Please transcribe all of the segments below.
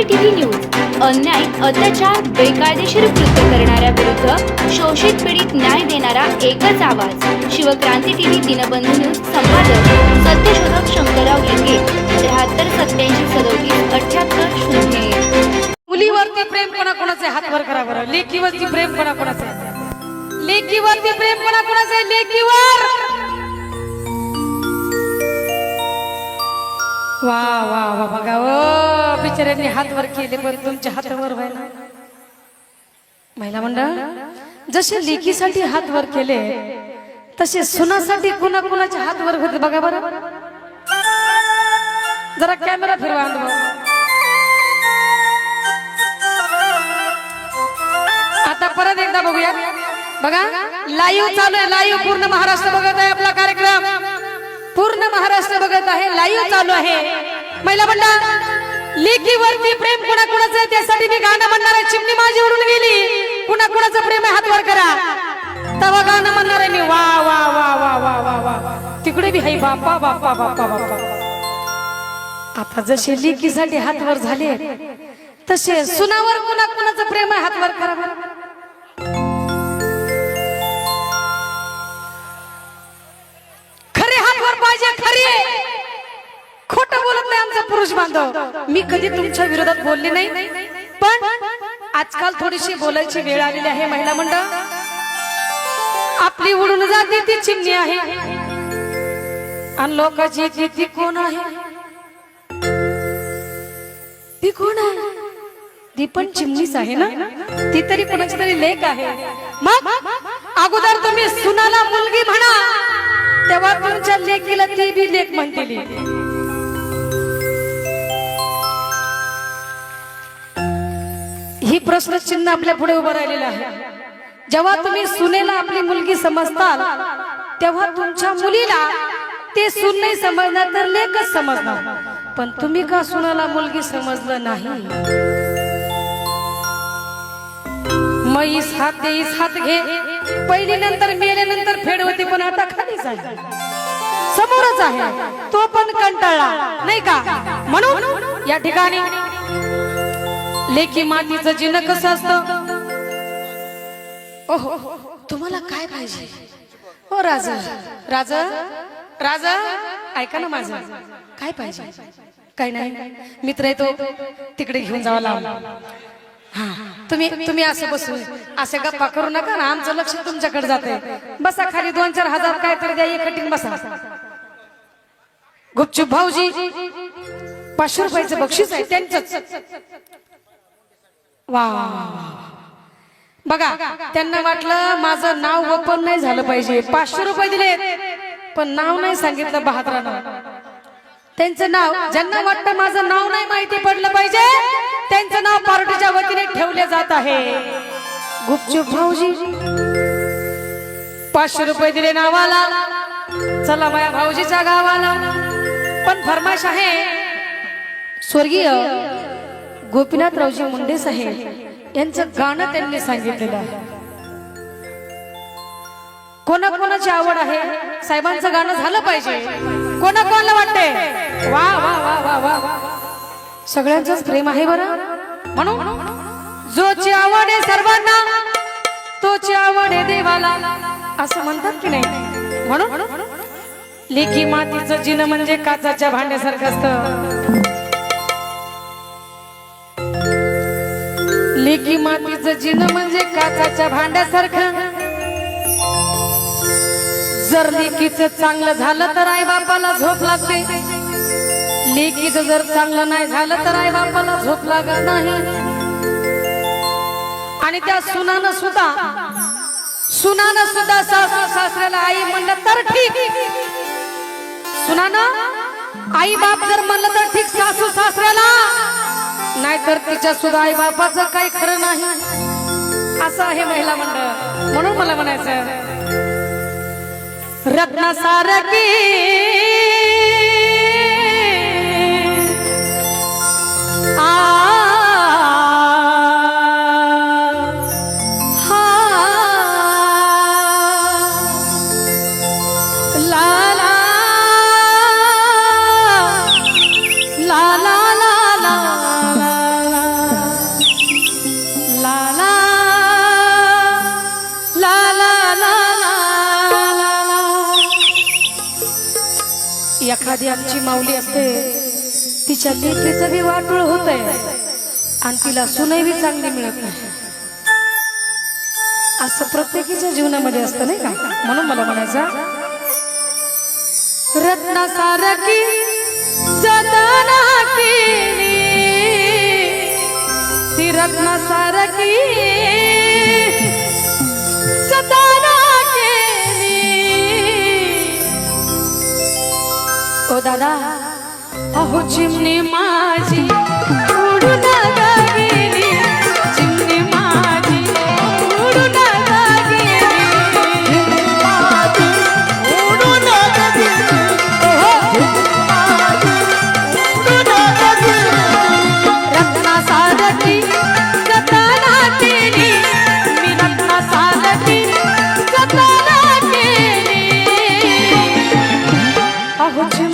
क्रांती TV news अन्याय अत्याचार बेकायदेशीर कृत्य करणाऱ्या विरुद्ध शोषित पीडित न्याय देणारा एकच आवाज. शिवक्रांती टीव्ही दिनबंधू न्यूज संपादक सत्यशोधक शंकरराव लिंगे त्र्याहत्तर सत्याऐंशी सदोतीस अठ्याहत्तर शून्य मुलीवरती प्रेम कोणा कोणाचे हात वर करा बरं? लेकीवरती प्रेम कोणा कोणाचे आहे? प्रेम कोणा कोणाचे आहे? वा वा वा बघा ओ हात वर केले पण तुमच्या हातावर व्हायला महिला मंडळ जसे लेकीसाठी हात वर केले तसे सुनासाठी कुणा कुणाच्या हात वर होते बघा बरं. जरा कॅमेरा फिरवा आता परत एकदा बघूया. बघा लाईव्ह चालू आहे. लाईव्ह पूर्ण महाराष्ट्र बघत आहे आपला कार्यक्रम. पूर्ण महाराष्ट्र बघत आहे. लाईव्ह चालू आहे. महिला मंडळ लेकीवरती प्रेम कुणाकुणाचं आहे त्यासाठी मी गाणं म्हणणार आहे. चिमणी माझी उडून गेली. कुणाकुणाचं प्रेम आहे हात वर करा. तवा गाणं म्हणणार आहे मी. वा वा वा वा वा वा वा. तिकडे बी हाय बाप्पा बाप्पा बाप्पा बापा. आता जसे लेकीसाठी हात वर झाले तसे सुनावर कुणाकुणाचं प्रेम आहे हात वर करा खरे हातवर पाहिजे खरी. खोट बोलत नाही आमचा पुरुष बांधव. मी कधी तुमच्या विरोधात बोलले नाही. पण आजकाल थोडीशी बोलायची वेळ आलेली आहे महिला मंडळ. आपली उडून जाते ती चिमणी आहे. आणि लोकांची ती ती कोण आहे. ती कोण आहे. ती पण चिमणीच आहे ना? ती तरी कोणाची तरी लेख आहे. मग अगोदर तुम्ही सुनाला मुलगी म्हणा तेव्हा तुमच्या लेखीला ती बी लेख म्हणतील. ही प्रश्न चिन्ह आपल्या पुढे उभं राहिलेलं आहे. जेव्हा तुम्ही सुनेला आपली मुलगी समजताल तेव्हा तुमच्या मुलीला ते सुन नाही समजणार तर लेखच समजणार. पण तुम्ही का सुनाला मुलगी समजलं नाही? इस हात देईस हात घे. पहिली नंतर मेल्यानंतर फेड होती पण आता खालीच आहे समोरच आहे. तो पण कंटाळला नाही का? म्हणून या ठिकाणी लेकी मातीचं जिन कसं असतं? ओहो तुम्हाला काय पाहिजे? हो राजा राजा राजा ऐका ना माझं. काय पाहिजे? काय नाही. मित्र आहे तो तिकडे घेऊन जावा लावला हा तुम्ही तुम्ही असं बसून असे गप्पा करू नका ना. आमचं लक्ष तुमच्याकडे जाते बसा खाली दोन चार हजार काय तरी द्या एक कटिंग बसा. गुपचूप भाऊजी पाचशे रुपयाचं बक्षीस आहे त्यांचंच. वा बघा त्यांना वाटलं माझं नाव ओपन नाही झालं पाहिजे. पाचशे रुपये दिले पण नाव नाही सांगितलं बहादरानं. त्यांचं नाव ज्यांना वाटतं माझं नाव नाही माहिती पडलं पाहिजे त्यांचं नाव पार्टीच्या वतीने ठेवले जात आहे. गुपचूप भाऊजी. पाचशे रुपये दिले नावाला. चला माझ्या भाऊजीच्या गावाला. पण फरमाश आहे स्वर्गीय गोपीनाथरावजी मुंडे साहेब यांचं गाणं त्यांनी सांगितलेलं आहे. कोणा कोणाची आवड आहे? साहेबांचं गाणं झालं पाहिजे. कोणा कोणाला वाटते वा वा वा वा वा वा. सगळ्यांचंच प्रेम आहे बरं? म्हणून जोची आवड आहे सर्वांना तोची आवड आहे देवाला. असं म्हणतात की नाही? म्हणून लेखी मातीचं जिन म्हणजे काचाच्या भांड्यासारखं असतं. लेकी मातीचं जिन म्हणजे काचाच्या भांड्यासारखं. जर लेकीच चांगलं झालं तर आई बापाला झोप लागते. लेकीच जर चांगलं नाही झालं तर आई बापाला झोप लागत नाही. आणि त्या सुनानं सुद्धा सुनानं सुद्धा सासू सासऱ्याला आई म्हणलं तर ठीक. सुनानं आई बाप जर म्हणलं तर ठीक सासू सासऱ्याला. नाहीतर तिच्या सुद्धा आई बापाचं काही खरं नाही. असं आहे महिला मंडळ. म्हणून मला म्हणायचं रत्नासारखी सारखी तिच्या लेकीचं बी वाटोळ होत आहे आणि तिला सुनही बी चांगली मिळत नाही. असं प्रत्येकीच्या जीवनामध्ये असतं नाही का? म्हणून मला म्हणायचं रत्नासारखी सारखी केली ती रत्ना सारखी केली ओ दादा अहो चिमणी माझी उडून ग गेली चिमणी माझी उडून ग गेली रत्ना सारखी जतना केली मी रत्ना सारखी जतना केली अहो चिमणी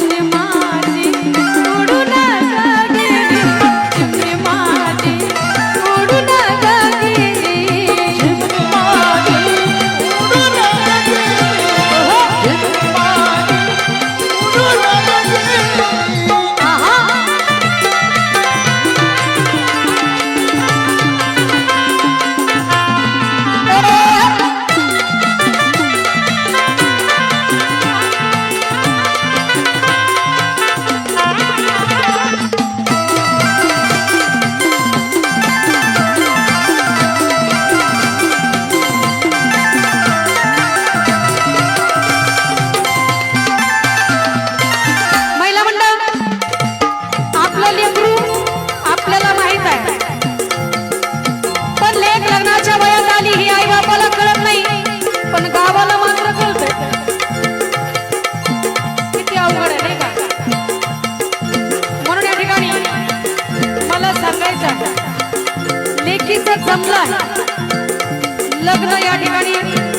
लग्न या ठिकाणी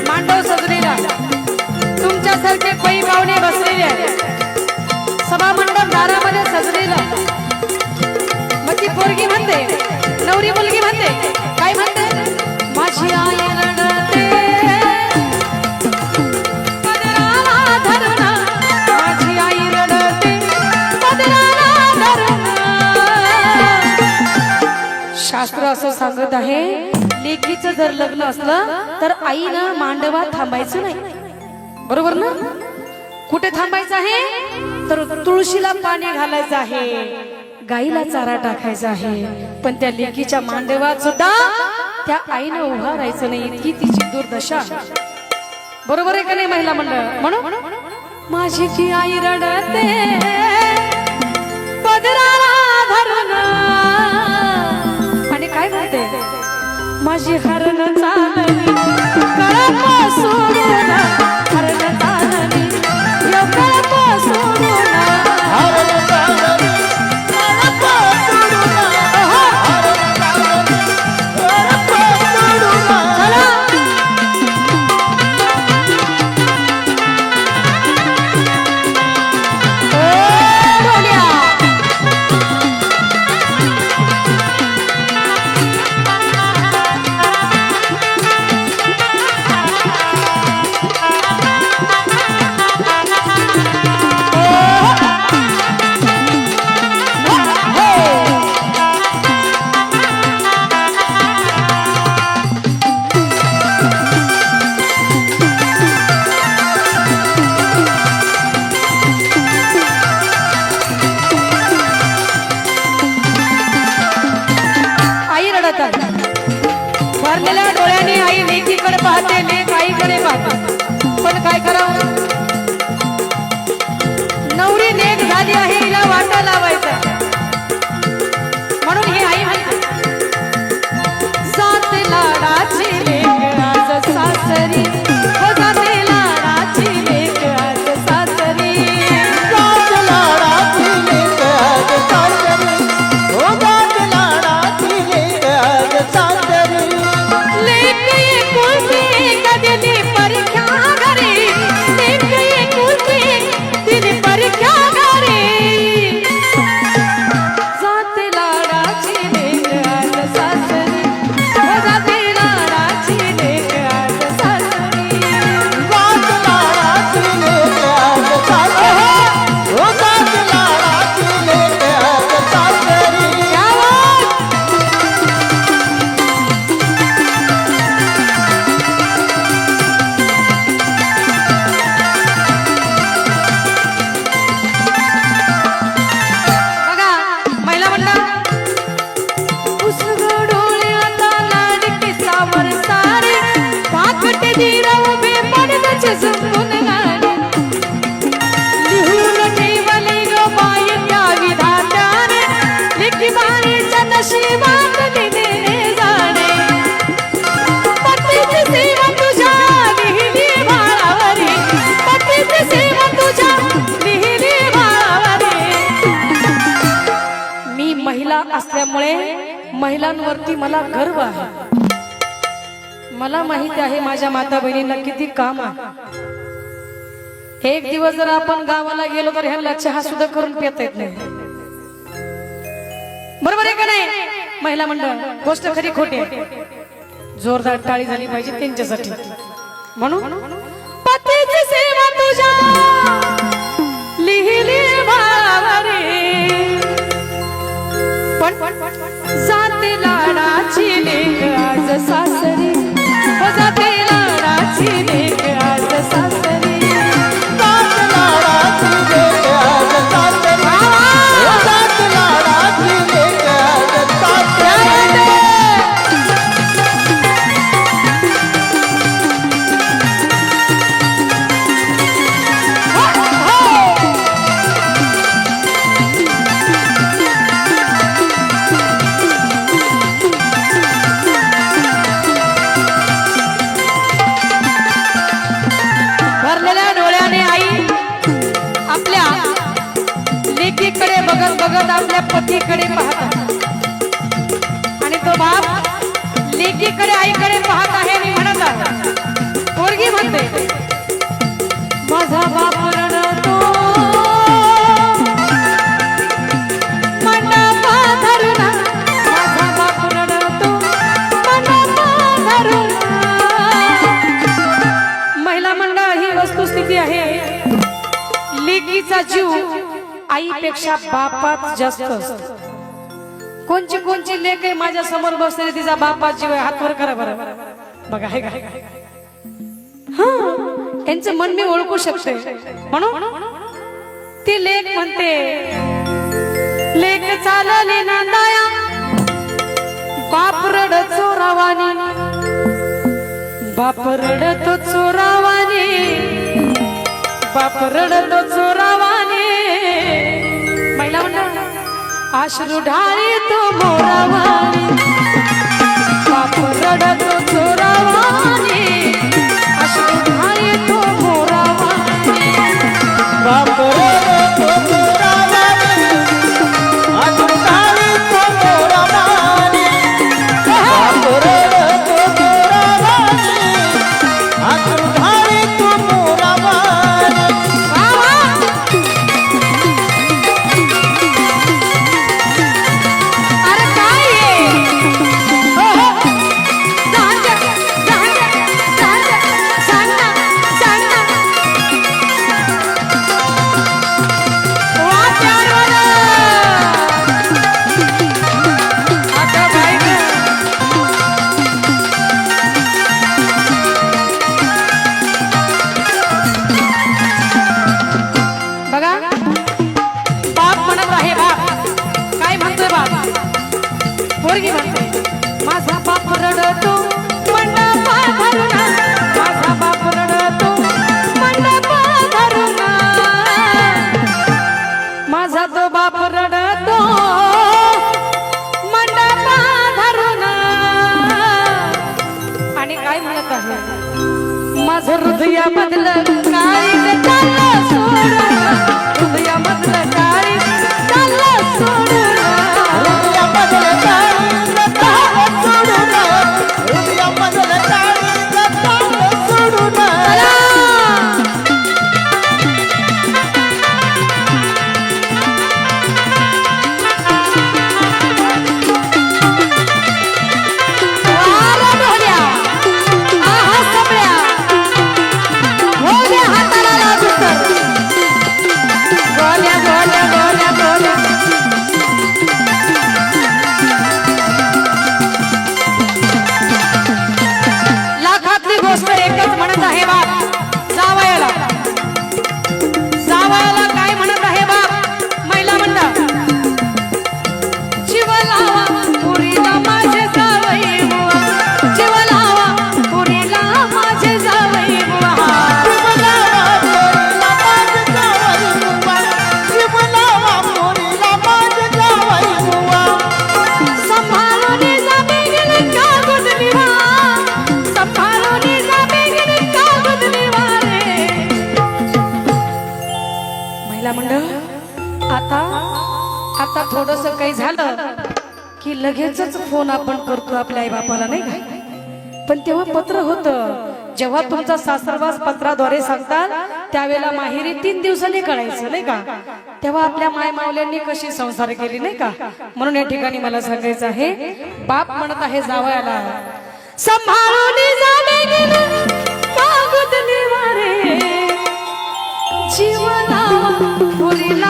मांडव सजलेला. तुमच्यासारखे पै पाहुणे बसलेले आहेत. सभा मंडप दारामध्ये सजलेला. मग ती पोरगी म्हणते नवरी मुलगी म्हणते काय म्हणते? माझी आई शास्त्र असं सांगत आहे लेकीचं जर लग्न असलं तर आईनं मांडवात थांबायचं नाही. बरोबर ना? कुठे थांबायचं आहे? तर तुळशीला पाणी घालायचं आहे. गाईला चारा टाकायचा आहे. पण त्या लेकीच्या मांडवात सुद्धा त्या आईनं उभा राहायचं नाही. इतकी तिची दुर्दशा. बरोबर आहे का नाही महिला मंडळ? म्हणून माझी ती आई रडते पदराला माझी हरण चालली. रडत फरलेल्या डोळ्याने आई लेखीकडे पाहते लेख महिलांवरती मला गर्व आहे. मला माहिती आहे माझ्या माता बहिणींना किती काम आहे. एक दिवस जर आपण गावाला गेलो तर ह्यांना चहा सुद्धा करून पिता येत नाही. बरोबर आहे का नाही? महिला मंडळ गोष्ट खरी खोटी जोरदार टाळी झाली पाहिजे त्यांच्यासाठी. म्हणून पतीची सेवा तुझ्या लिहिली भावरे पण जाते लाडाची लेख आज सासरी. हो जाते आईपेक्षा बापात जास्त असतो. कोणची कोणची लेख आहे माझ्यासमोर बसलेली तिचा बापात जीव आहे हात करा बरं. बघा हे काय हा त्यांचं मन मी ओळखू शकते. म्हणून? ती लेख म्हणते लेख चालली नांदाया बाप रड चोरावानी बाप रडतो चोरावानी बाप रडतो चोरावाने महिला म्हणा आश्रू ढाळी तो मोरावाने बाप रडतो चोरावाने काही झालं की लगेचच फोन आपण करतो आपल्या आई बापाला नाही का? पण तेव्हा पत्र होतं. जेव्हा तुमचा सासरवास पत्राद्वारे सांगतात त्यावेळेला माहेरी तीन दिवसांनी कळायचं नाही का? तेव्हा आपल्या माय मावल्यांनी कशी संसार केली नाही का? म्हणून या ठिकाणी मला सांगायचं आहे बाप म्हणत आहे जावयाला सांभाळून जाणे गेले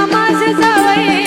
माझे जावई.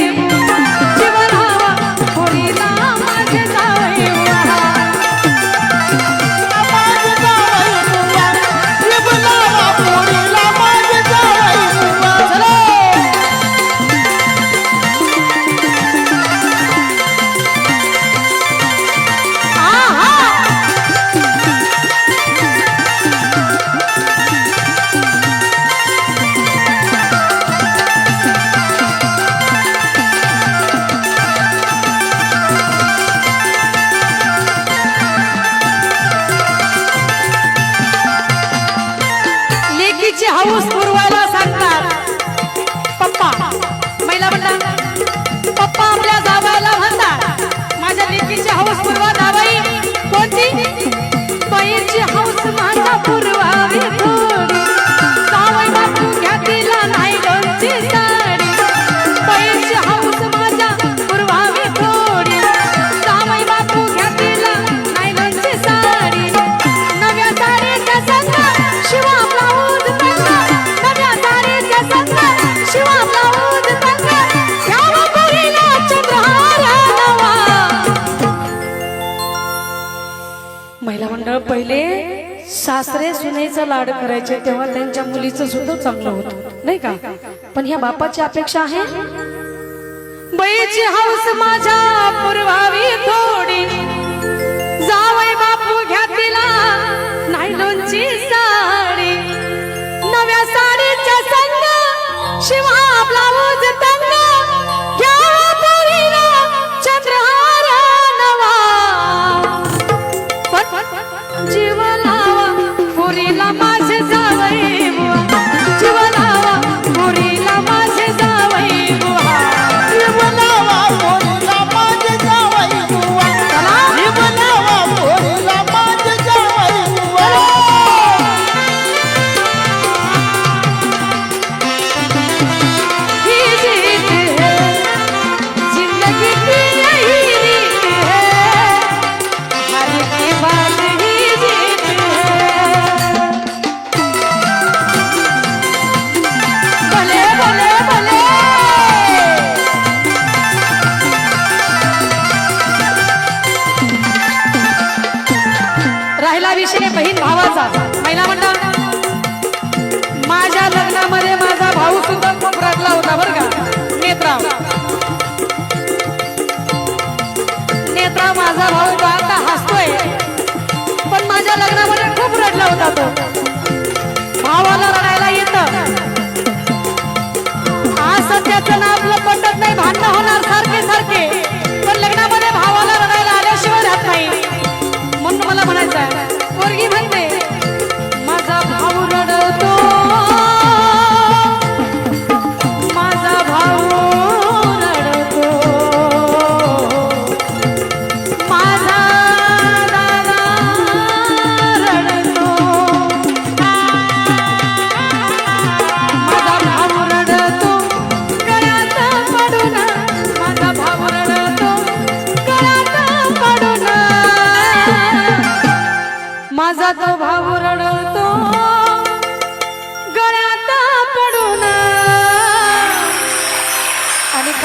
महिला मंडळ पहिले सासरे सुनेचा लाड करायचे तेव्हा त्यांच्या मुलीचं सुद्धा चांगलं होतं नाही का? पण ह्या बापाची अपेक्षा आहे? बैची हौस माझ्या पुरवावी थोडी. जावई बापू घ्या तिला नायलॉनची साडी. नव्या साडीच्या संग शिवा ब्लाऊज जीवनावा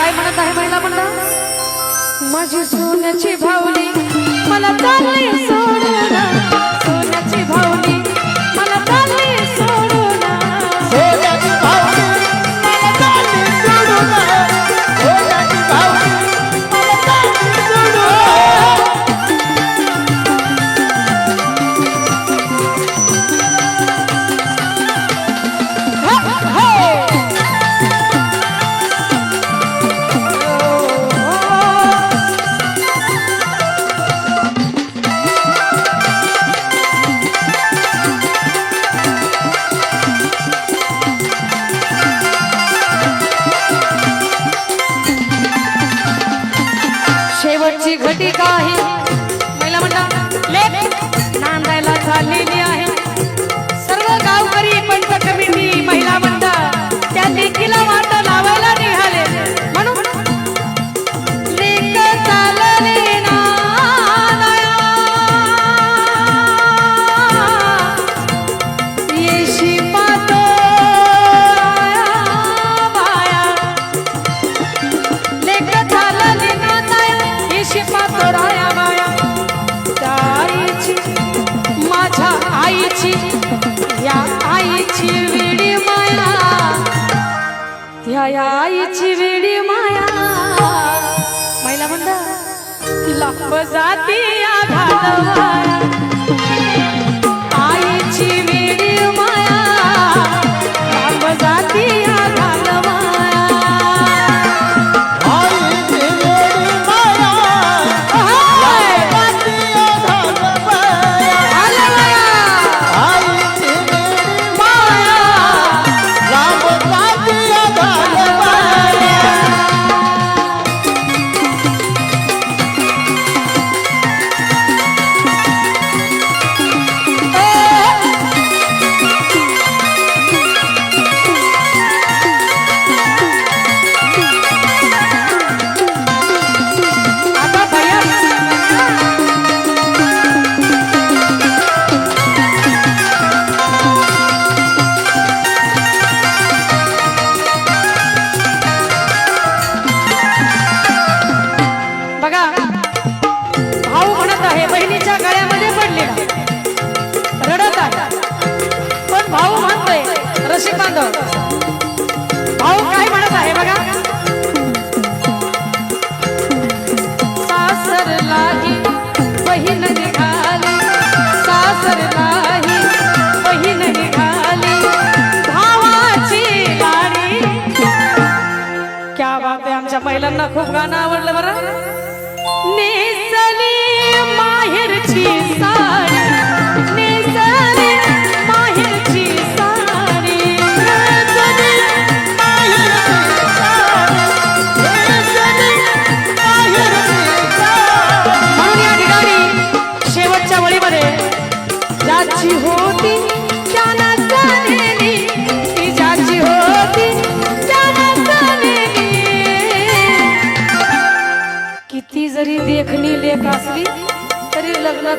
काय म्हणत आहे महिला म्हणला माझी सोन्याची भावली मला चालली सोडून. What? त्या आईची वेडी माया. महिला म्हणता लांब जाती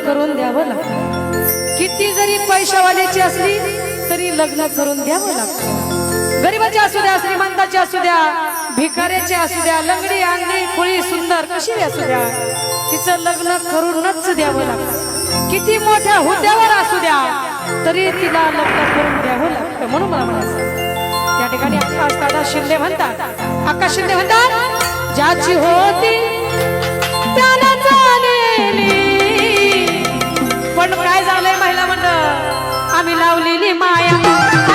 करून द्यावं लागतं. किती जरी पैशावाल्याची असली तरी लग्न करून द्यावं लागतं. गरीबाची असू द्या श्रीमंताची असू द्या भिकाऱ्याची असू द्या लंगडी अंगडी फुळी सुंदर कशी असू द्या तिचं लग्न करूनच द्यावं लागतं. किती मोठ्या हुद्द्यावर असू द्या तरी तिला लग्न करून द्यावं लागतं म्हणून मला म्हणायचं या ठिकाणी आकाश दादा शिंदे म्हणतात आकाश शिंदे म्हणतात ज्याची होती पण काय झालंय महिला मंडळ? आम्ही लावलेली माया.